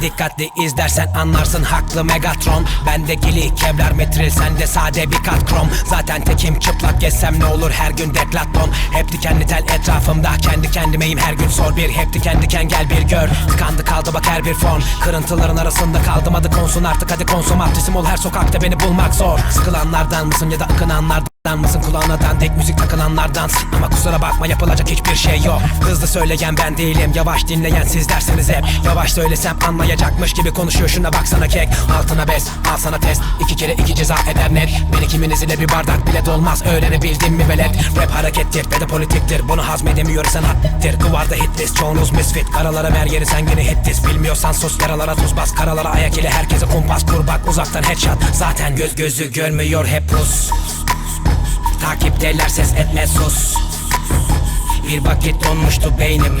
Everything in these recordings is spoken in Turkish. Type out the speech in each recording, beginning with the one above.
Dikkatli izlersen anlarsın haklı Megatron. Bende gili kevlar metril sende sade bir kat krom. Zaten tekim çıplak gezsem ne olur her gün deklaton Hep dikenli tel etrafımda kendi kendimeyim her gün sor bir. Hep diken diken gel bir gör. Tıkandı kaldı bak her bir fon Kırıntıların arasında kaldım adı konsun artık hadi konsomatrisim ol her sokakta beni bulmak zor. Sıkılanlardan mısın ya da akınanlardan Lan mısın? Kulağına dandik müzik takılanlardan. Ama kusura bakma yapılacak hiçbir şey yok. Hızlı söyleyen ben değilim yavaş dinleyen siz dersiniz hep. Yavaş söylesem anlayacakmış gibi konuşuyor. Şuna baksana kek. Altına bez. Al sana test. İki kere iki ceza eder net. Beni kiminiz ile bir bardak bile dolmaz. Öğrenebildin mi velet? Rap harekettir ve de politiktir. Bunu hazmedemiyorsan haddir Kıvarda hitlist çoğunuz misfit. Karalara ver yeri sen gene hittis Bilmiyorsan sus. Yaralara tuz bas. Karalara ayak ile herkese kumpas kur bak. Uzaktan headshot. Zaten göz gözü görmüyor. Hep pus. Takipteler ses etme sus. Bir vakit donmuştu beynim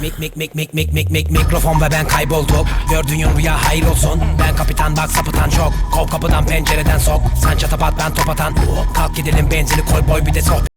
Mik mik mik mik mik mik mik mikrofon ve ben kaybolduk Gördüğün rüya hayır olsun. Ben kapitan bak sapıtan çok. Kov kapıdan pencereden sok. Sen çatapat ben top atan Kalk gidelim benzini koy boy bir de sohbet